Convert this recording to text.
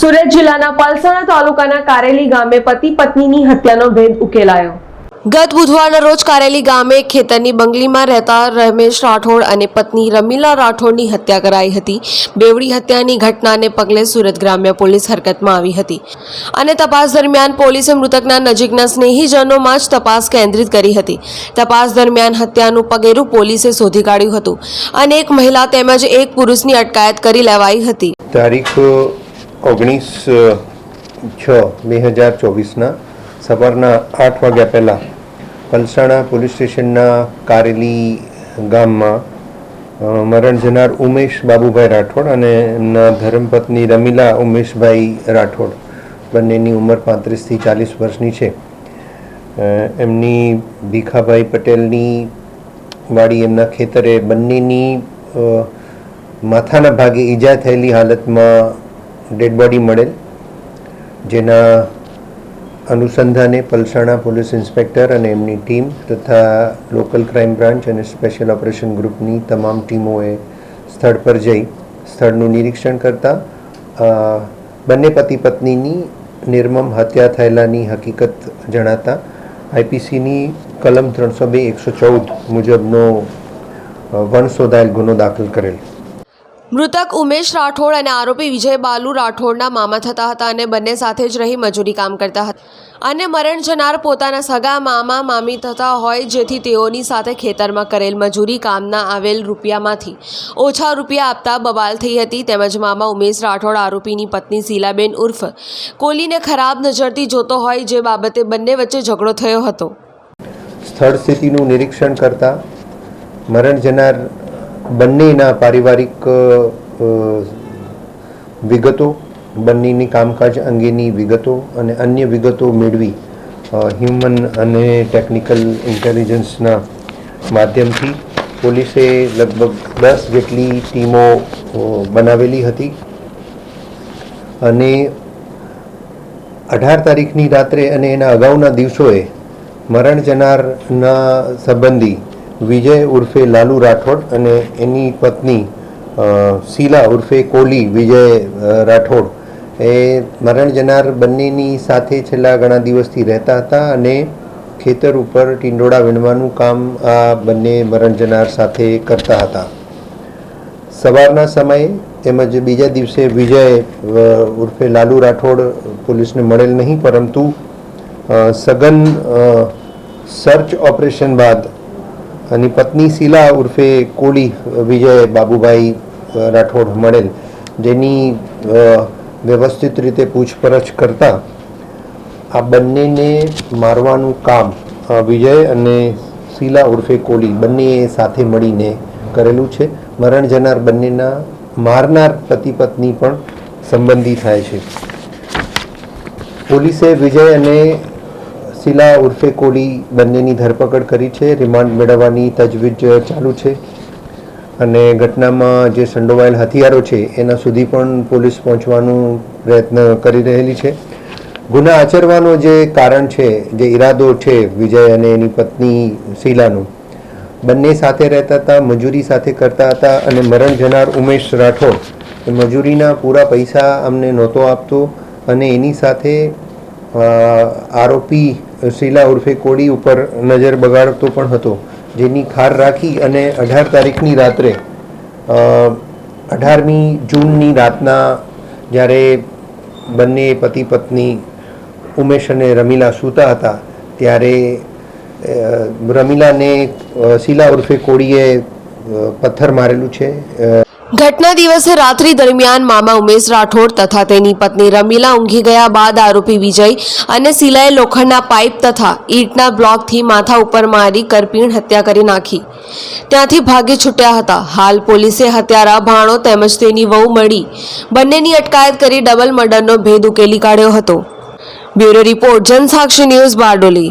સુરત જિલ્લાના પલસાણા તાલુકાના કારેલી ગામે પતિ પત્નીની હત્યાનો ભેદ ઉકેલાયો. ગત બુધવારના રોજ કારેલી ગામે ખેતરની બંગલીમાં રહેતા રમેશ રાઠોડ અને પત્ની રમીલા રાઠોડની હત્યા કરાઈ હતી. બેવડી હત્યાની ઘટનાને પગલે સુરત ગ્રામ્ય પોલીસ હરકતમાં આવી હતી. અને તપાસ દરમિયાન પોલીસે મૃતકના નજીકના સ્નેહીજનોમાં જ તપાસ કેન્દ્રિત કરી હતી. તપાસ દરમિયાન હત્યાનું પગેરું પોલીસે શોધી કાઢ્યું હતું અને એક મહિલા તેમજ એક પુરુષની અટકાયત કરી લેવાઈ હતી. તારીખ ઓગણીસ છ, બે હજાર ચોવીસના સવારના આઠ વાગ્યા પહેલાં પલસાણા પોલીસ સ્ટેશનના કારેલી ગામમાં મરણ જનાર ઉમેશ બાબુભાઈ રાઠોડ અને એમના ધર્મપત્ની રમીલા ઉમેશભાઈ રાઠોડ, બંનેની ઉંમર પાંત્રીસથી ચાલીસ વર્ષની છે. એમની ભીખાભાઈ પટેલની વાડી એમના ખેતરે બંનેની માથાના ભાગે ઈજા થયેલી હાલતમાં ડેડ બોડી મળેલ. જેના અનુસંધાને પલસાણા પોલીસ ઇન્સ્પેક્ટર અને એમની ટીમ તથા લોકલ ક્રાઇમ બ્રાન્ચ અને સ્પેશિયલ ઓપરેશન ગ્રુપની તમામ ટીમોએ સ્થળ પર જઈ સ્થળનું નિરીક્ષણ કરતા બંને પતિ પત્નીની નિર્મમ હત્યા થયેલાની હકીકત જણાતા આઈપીસીની કલમ ત્રણસો બે એકસો ચૌદ મુજબનો વણ શોધાયેલ ગુનો દાખલ કરેલ. મૃતક ઉમેશ રાઠોડ અને આરોપી વિજય બાલુ રાઠોડના મામા થતા હતા અને બંને સાથે જ રહી મજૂરી કામ કરતા હતા. અને મરણ જનાર પોતાના સગા મામા, મામી થતા હોય જેથી તેઓની સાથે ખેતરમાં કરેલ મજૂરી કામના આવેલ રૂપિયામાંથી ઓછા રૂપિયા આપતા બબાલ થઈ હતી. તેમજ મામા ઉમેશ રાઠોડ, આરોપીની પત્ની શીલાબેન ઉર્ફ કોલીને ખરાબ નજરથી જોતો હોય જે બાબતે બંને વચ્ચે ઝઘડો થયો હતો. સ્થળ સ્થિતિનું નિરીક્ષણ કરતા મરણ જનાર બંનેના પારિવારિક વિગતો, બંનેની કામકાજ અંગેની વિગતો અને અન્ય વિગતો મેળવી હ્યુમન અને ટેકનિકલ ઇન્ટેલિજન્સના માધ્યમથી પોલીસે લગભગ દસ જેટલી ટીમો બનાવેલી હતી. અને અઢાર તારીખની રાત્રે અને એના અગાઉના દિવસોએ મરણ જનારના સંબંધી વિજય ઉર્ફે લાલુ રાઠોડ અને એની પત્ની શીલા ઉર્ફે કોલી વિજય રાઠોડ. એ મરણ જનાર બંનેની સાથે છેલ્લા ઘણા દિવસથી રહેતા હતા અને ખેતર ઉપર ટીંડોળા વીણવાનું કામ આ બંને મરણ જનાર સાથે કરતા હતા. સવારના સમયે તેમજ બીજા દિવસે વિજય ઉર્ફે લાલુ રાઠોડ પોલીસને મળેલ નહીં, પરંતુ સઘન સર્ચ ઓપરેશન બાદ અને પત્ની શીલા ઉર્ફે કોળી વિજય બાબુભાઈ રાઠોડ મળેલ, જેની વ્યવસ્થિત રીતે પૂછપરછ કરતા આ બંનેને મારવાનું કામ વિજય અને શીલા ઉર્ફે કોલી બંનેએ સાથે મળીને કરેલું છે. મરણ જનાર બંનેના મારનાર પતિ પત્ની પણ સંબંધી થાય છે. પોલીસે વિજય અને શીલા ઉર્ફે કોલી બંનેની ધરપકડ કરી છે. રિમાન્ડ મેળવવાની તજવીજ ચાલુ છે. અને ઘટનામાં જે સંડોવાયેલ હથિયારો છે, એના સુધી પણ પોલીસ પહોંચવાનું પ્રયત્ન કરી રહેલી છે. ગુના આચરવાનો જે કારણ છે, જે ઈરાદો છે વિજય અને એની પત્ની શીલાનું, બંને સાથે રહેતા હતા, મજૂરી સાથે કરતા હતા અને મરણ જનાર ઉમેશ રાઠોડ, એ મજૂરીના પૂરા પૈસા અમને નહોતો આપતો અને એની સાથે આરોપી શીલા ઉર્ફે કોડી ઉપર નજર બગાડતો પણ હતો, જેની ખાર રાખી અને અઢાર તારીખની રાત્રે અઢારમી જૂનની રાતના જ્યારે બંને પતિ પત્ની ઉમેશ અને રમીલા સૂતા હતા, ત્યારે રમીલાને શીલા ઉર્ફે કોળીએ પથ્થર મારેલું છે ઘટના દિવસે રાત્રિ દરમિયાન મામા ઉમેશ રાઠોડ તથા તેની પત્ની રમીલા ઊંઘી ગયા બાદ આરોપી વિજય અને શીલાએ લોખંડના પાઇપ તથા ઈંટના બ્લોકથી માથા ઉપર મારી કરપીણ હત્યા કરી નાખી. ત્યાંથી ભાગી છૂટ્યા હતા. હાલ પોલીસે હત્યારા, ભાણો તેમજ તેની વહુ મળી. બંનેની અટકાયત કરી ડબલ મર્ડરનો ભેદ ઉકેલી કાઢ્યો હતો. Bureau report, Jansakshi news Bardoli.